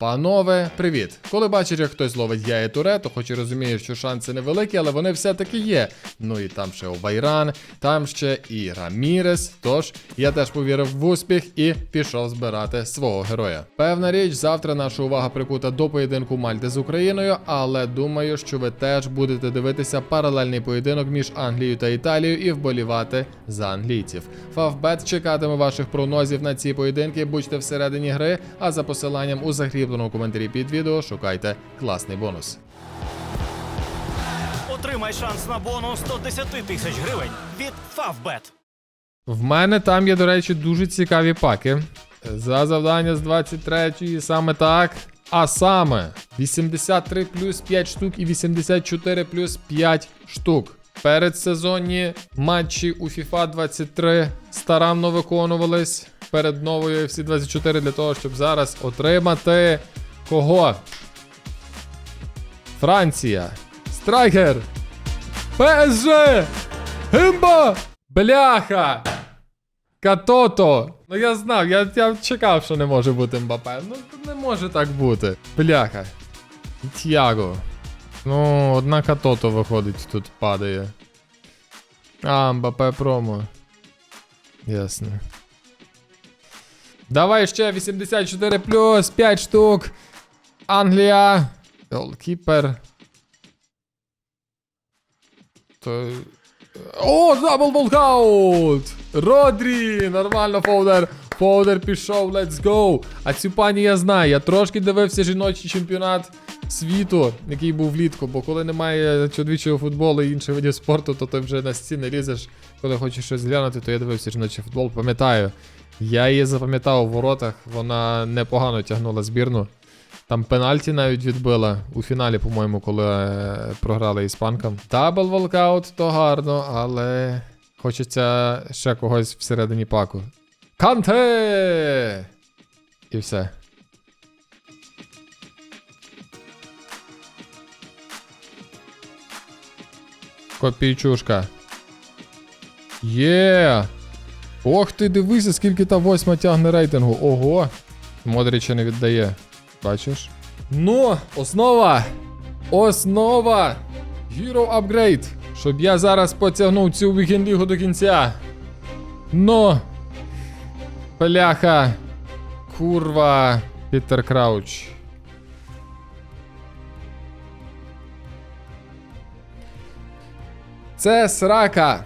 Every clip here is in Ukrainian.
Панове, привіт! Коли бачиш, як хтось ловить яє туре, то хоч і розумієш, що шанси невеликі, але вони все-таки є. Ну і там ще Обайран, там ще і Рамірес. Тож я теж повірив в успіх і пішов збирати свого героя. Певна річ, завтра наша увага прикута до поєдинку Мальти з Україною, але думаю, що ви теж будете дивитися паралельний поєдинок між Англією та Італією і вболівати за англійців. Фавбет чекатиме ваших прогнозів на ці поєдинки. Будьте всередині гри, а за посиланням у закріпленому коментарі під відео шукайте класний бонус. Отримай шанс на бонус 110 тисяч гривень від Favbet. В мене там є, до речі, дуже цікаві паки. За завдання з 23-ї саме так. А саме 83 плюс 5 штук і 84 плюс 5 штук. Передсезонні матчі у FIFA 23 старанно виконувались перед новою FC 24 для того, щоб зараз отримати кого? Франція. Страйкер. ПСЖ. Гимба! Бляха! Катото! Ну я знав, я, я чекав, що не може бути Мбапе. Ну не може так бути. Бляха. Тяго. Ну, одна Катото виходить, тут падає. А, Мбапе промо. Ясно. Давай ще 84 плюс 5 штук. Англія. Голкіпер. То... О, дабл волкаут! Родрі! Нормально, Фоудер. Фоудер пішов, let's go. А цю пані я знаю. Я трошки дивився жіночий чемпіонат світу, який був влітку, бо коли немає чоловічого футболу і інших видів спорту, то ти вже на стіни лізеш. Коли хочеш щось глянути, то я дивився жіночий футбол. Пам'ятаю. Я її запам'ятав у воротах, вона непогано тягнула збірну. Там пенальті навіть відбила у фіналі, по-моєму, коли е, програли іспанкам. Дабл волкаут то гарно, але хочеться ще когось всередині паку. Канте! І все. Копійчушка. Є! Ох ти, дивися, скільки та восьма тягне рейтингу. Ого! Модріча не віддає. Бачиш? Ну, основа! Основа! Hero Upgrade! Щоб я зараз потягнув цю вікінд-лігу до кінця. Ну. Бляха. Курва. Пітер Крауч. Це срака.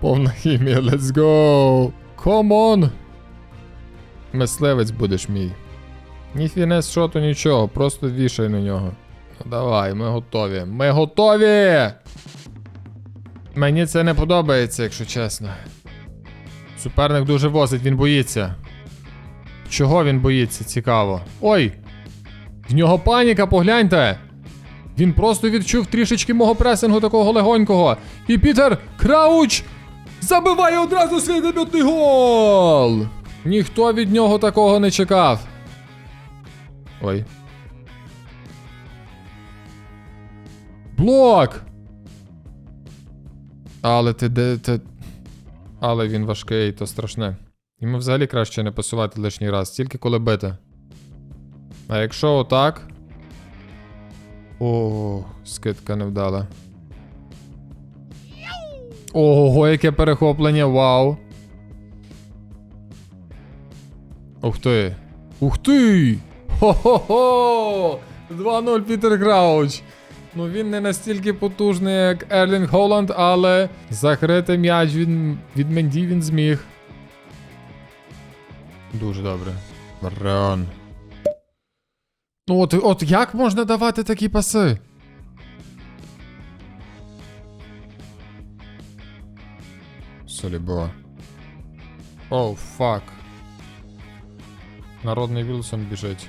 Повна хімія, let's go. Come on. Мисливець будеш мій. Ні фінес шоту, нічого, просто вішай на нього. Ну давай, ми готові. Ми готові! Мені це не подобається, якщо чесно. Суперник дуже возить, він боїться. Чого він боїться, цікаво. Ой! В нього паніка, погляньте! Він просто відчув трішечки мого пресингу такого легонького. І Пітер Крауч забиває одразу свій дебютний гол! Ніхто від нього такого не чекав. Ой. Блок! Але ти де. Ти... Але він важкий, то страшне. Йому взагалі краще не пасувати лишній раз, тільки коли бити. А якщо отак. О, скидка не вдала. Ого, яке перехоплення, вау. Ух ти. Ух ти! Хо-хо-хо! 2-0 Пітер Крауч. Ну він не настільки потужний, як Ерлінг Холланд, але закрити м'яч від, від Менді він зміг. Дуже добре. Ран. Ну от, от як можна давати такі паси? Солібо. Оу, фак. Народний Вілсон біжить.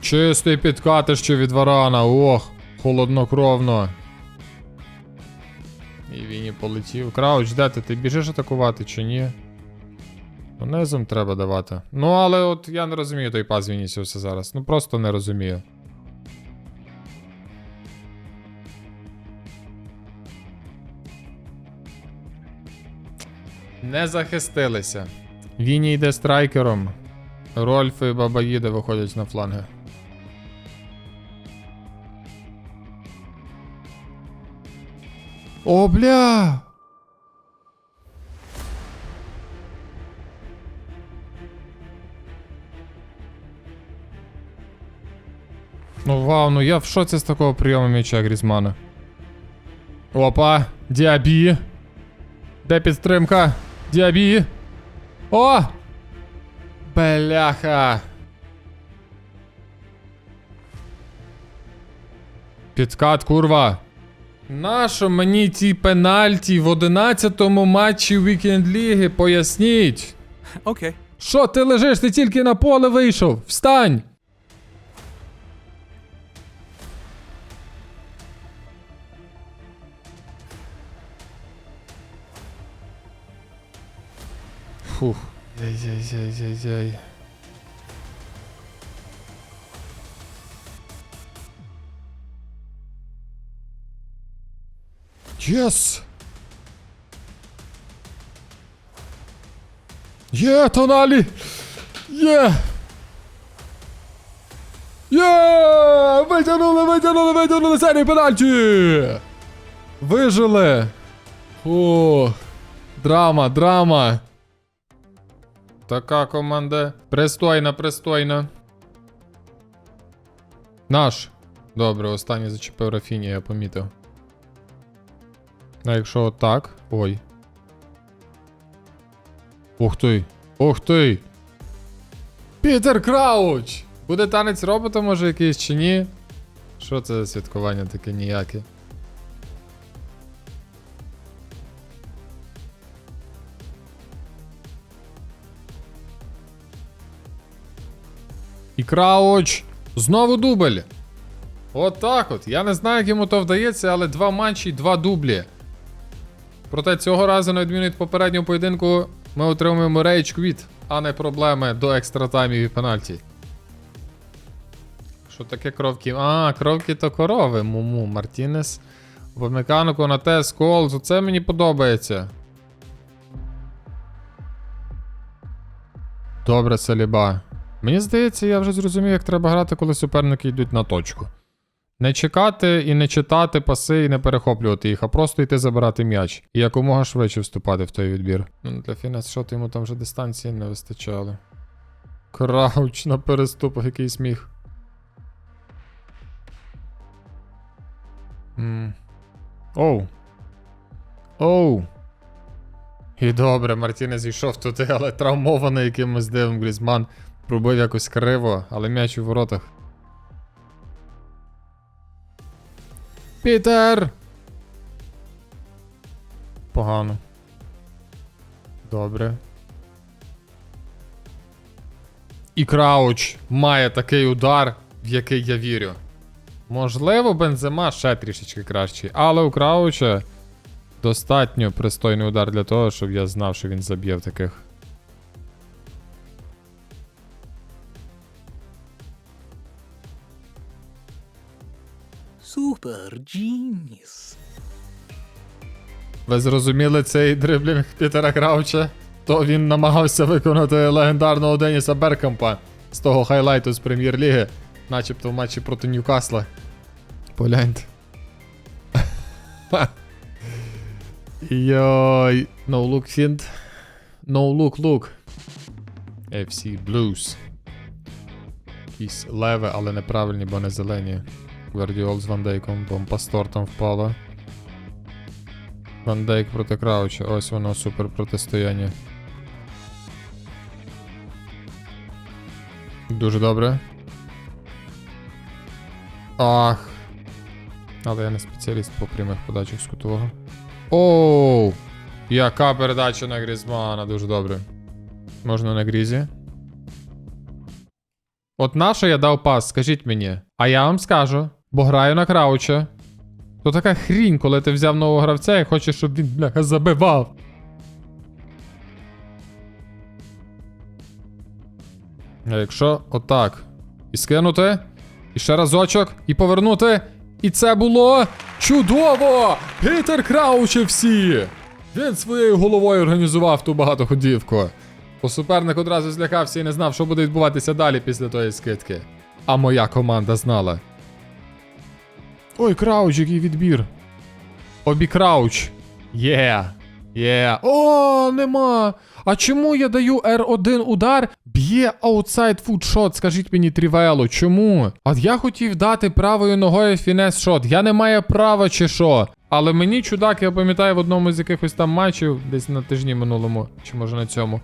Чистий підкатиш чи від варана, ох, холоднокровно. І він і полетів. Крауч, де ти? Ти біжиш атакувати чи ні? Низом треба давати. Ну, але от я не розумію той пас Вінісіуса зараз. Ну просто не розумію. Не захистилися. Віні йде страйкером. Рольф і Бабаїда виходять на фланги. О, бля! Ну вау, ну я в шоці з такого прийому м'яча Грізмана. Опа, Діабі. Де підтримка? Діабі. О! Бляха. Підкат, курва. Нащо мені ті пенальті в 11-му матчі Вікенд Ліги? Поясніть. Okay. Що ти лежиш? Ти тільки на поле вийшов. Встань! Фух. Яй-яй-яй-яй-яй. Єс! Є, тоналі! Є! Є! Витягнули, витягнули, витягнули серію пенальті! Вижили! Фух. Драма, драма. Така команда. Пристойна, пристойна. Наш. Добре, останній зачепив Рафіні, я помітив. А якщо отак. Ой. Ух ти! Ух ти! Пітер Крауч! Буде танець робота, може якийсь чи ні? Що це за святкування таке ніяке? І Крауч! Знову дубль! Отак от. Я не знаю, як йому то вдається, але два матчі, два дублі. Проте цього разу, на відміну від попереднього поєдинку, ми отримуємо рейдж квіт, а не проблеми до екстра таймів і пенальті. Що таке кровки? А, кровки то корови. Муму, Мартінес. Вомекану, Конате, Сколз. Оце мені подобається. Добре, Саліба. Мені здається, я вже зрозумів, як треба грати, коли суперники йдуть на точку. Не чекати і не читати паси і не перехоплювати їх, а просто йти забирати м'яч. І якомога швидше вступати в той відбір. Ну, для фінес шоту йому там вже дистанції не вистачало. Крауч на переступах, який сміх. Оу. Оу. І добре, Мартінес зійшов туди, але травмований якимось дивом Грізман. Пробив якось криво, але м'яч у воротах. Пітер! Погано. Добре. І Крауч має такий удар, в який я вірю. Можливо, Бензема ще трішечки кращий, але у Крауча достатньо пристойний удар для того, щоб я знав, що він заб'є в таких. Genius. Ви зрозуміли цей дриблінг Пітера Крауча? То він намагався виконати легендарного Деніса Беркампа з того хайлайту з прем'єр-ліги, начебто в матчі проти Ньюкасла. Погляньте. Йой. No look fint. No look look. FC Blues. Якісь леве, але неправильні, бо не зелені. Гвардіол з Ван Дейком, бомпастор там впало. Ван Дейк проти Крауча. Ось воно супер протистояння. Дуже добре. Ах. Але я не спеціаліст по прямих подачах з кутового. Оу! Яка передача на Грізмана, дуже добре. Можна на Грізі. От на що я дав пас, скажіть мені. А я вам скажу, бо граю на крауча. То така хрінь, коли ти взяв нового гравця і хочеш, щоб він бляха забивав. А якщо отак. І скинути, і ще разочок, і повернути. І це було чудово! Пітер Крауч всі! Він своєю головою організував ту багатоходівку. Бо суперник одразу злякався і не знав, що буде відбуватися далі після тої скидки. А моя команда знала. Ой, крауч, який відбір. Обі крауч. Є. Є. О, нема. А чому я даю R1 удар? Б'є аутсайд фудшот, скажіть мені трівело, чому? От я хотів дати правою ногою фінес шот. Я не маю права чи що. Але мені чудак, я пам'ятаю в одному з якихось там матчів, десь на тижні минулому, чи може на цьому.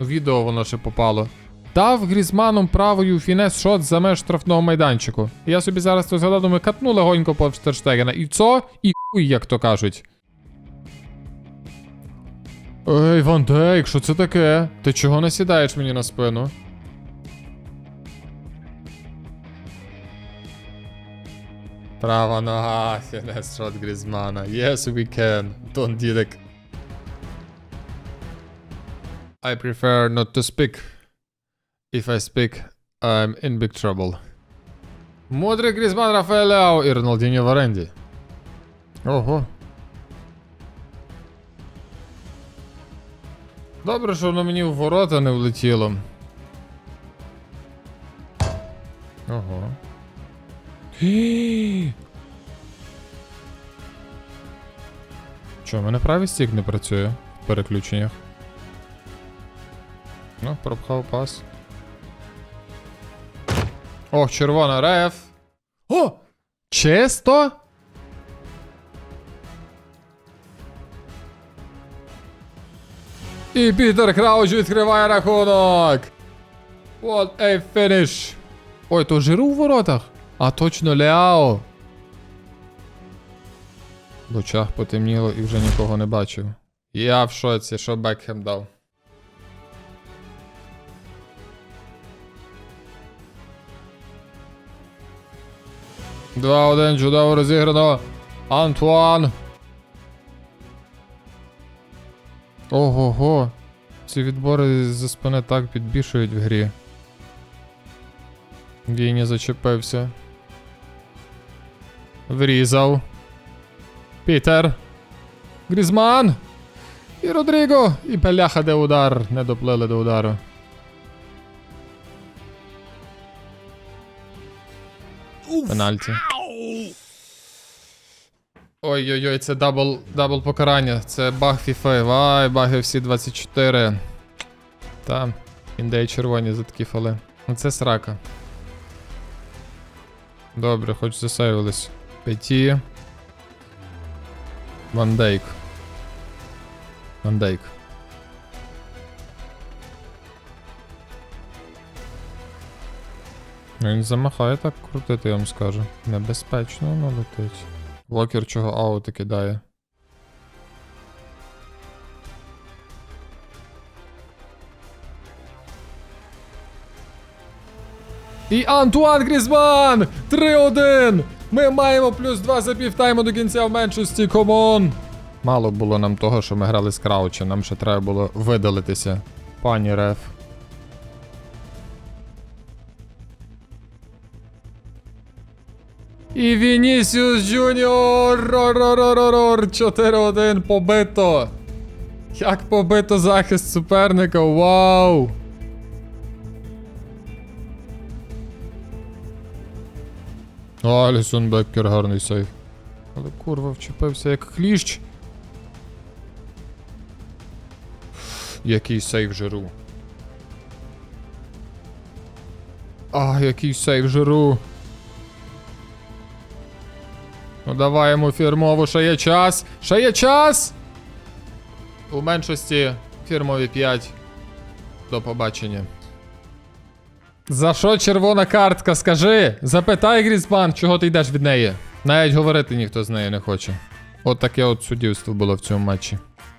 Відео воно ще попало. Дав Грізманом правою фінес шот за меж штрафного майданчику. Я собі зараз то згадав, думаю, катну легонько по Штерштегена. І це, і хуй, як то кажуть. Ей, Ван Дейк, що це таке? Ти чого не сідаєш мені на спину? Права нога, фінес шот Грізмана. Yes, we can. Don't Дідек. I prefer not to speak. If I speak, I'm in big trouble. Мудрий Грізман Рафаеляо і Роналдіньо в оренді. Ого. Добре, що воно мені в ворота не влетіло. Ого. Гі! Чо, в мене правий стік не працює в переключеннях? Ну, пропхав пас. Ох, червона реф. О! Чисто? І Пітер Крауч відкриває рахунок. What a finish. Ой, то жиру в воротах. А точно Ляо. В очах потемніло і вже нікого не бачив. Я в шоці, що Бекхем дав. Два один чудово розіграно. Антуан. Ого-го. Ці відбори за спини так підбішують в грі. Війні зачепився. Врізав. Пітер. Грізман. І Родріго. І Пеляха де удар. Не доплили до удару. Пенальті. Ой-ой-ой, це дабл, дабл покарання. Це баг FIFA. Вай, баги всі 24. Та, індеї червоні за такі фоли. Ну це срака. Добре, хоч засейвились. П'яті. Вандейк. Ну, Він замахає так крутити, я вам скажу. Небезпечно воно летить. Вокер чого аути кидає. І Антуан Грізман! 3-1! Ми маємо плюс 2 за півтайму до кінця в меншості, комон! Мало було нам того, що ми грали з крауча, нам ще треба було видалитися. Пані Реф. І Вінісіус Джуніор! Роророророр! 4-1 побито! Як побито захист суперника! Вау! О, Алісон Беккер гарний сейф. Але курва вчепився як кліщ. Який сейф жиру. А, який сейф жиру. Давай йому фірмову, ще є час. Ще є час! У меншості фірмові 5. До побачення. За що червона картка? Скажи. Запитай Грізман, чого ти йдеш від неї. Навіть говорити ніхто з нею не хоче. От таке от суддівство було в цьому матчі.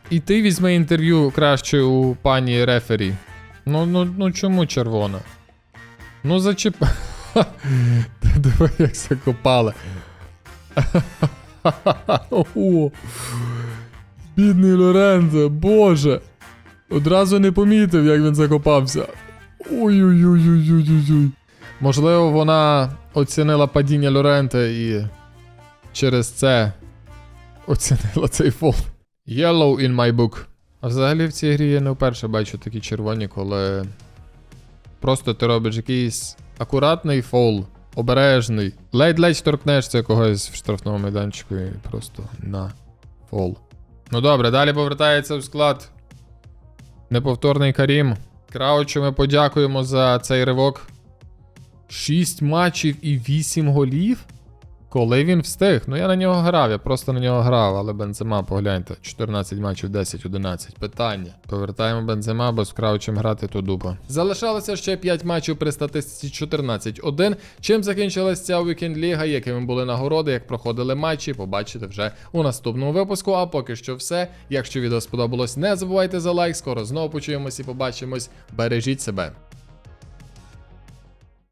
І ти візьми інтерв'ю краще у пані рефері. Ну, ну, ну чому червона? Ну зачеп. Ти диви, як закопали. О, Бідний Лорензо, боже. Одразу не помітив, як він закопався. Ой-ой-ой-ой-ой-ой. Можливо, вона оцінила падіння Лорента і через це оцінила цей фол. Yellow in my book. А взагалі в цій грі я не вперше бачу такі червоні, коли просто ти робиш якийсь акуратний фол, обережний, ледь-ледь торкнешся когось в штрафному майданчику і просто на фол. Ну добре, далі повертається в склад. Неповторний Карім. Краучу ми подякуємо за цей ривок. 6 матчів і 8 голів. Коли він встиг? Ну я на нього грав, я просто на нього грав, але Бензема, погляньте, 14 матчів, 10-11. Питання. Повертаємо Бензема, бо з Краучем грати то дупа. Залишалося ще 5 матчів при статистиці 14-1. Чим закінчилась ця вікенд ліга, якими були нагороди, як проходили матчі, побачите вже у наступному випуску. А поки що все. Якщо відео сподобалось, не забувайте за лайк. Скоро знову почуємось і побачимось. Бережіть себе.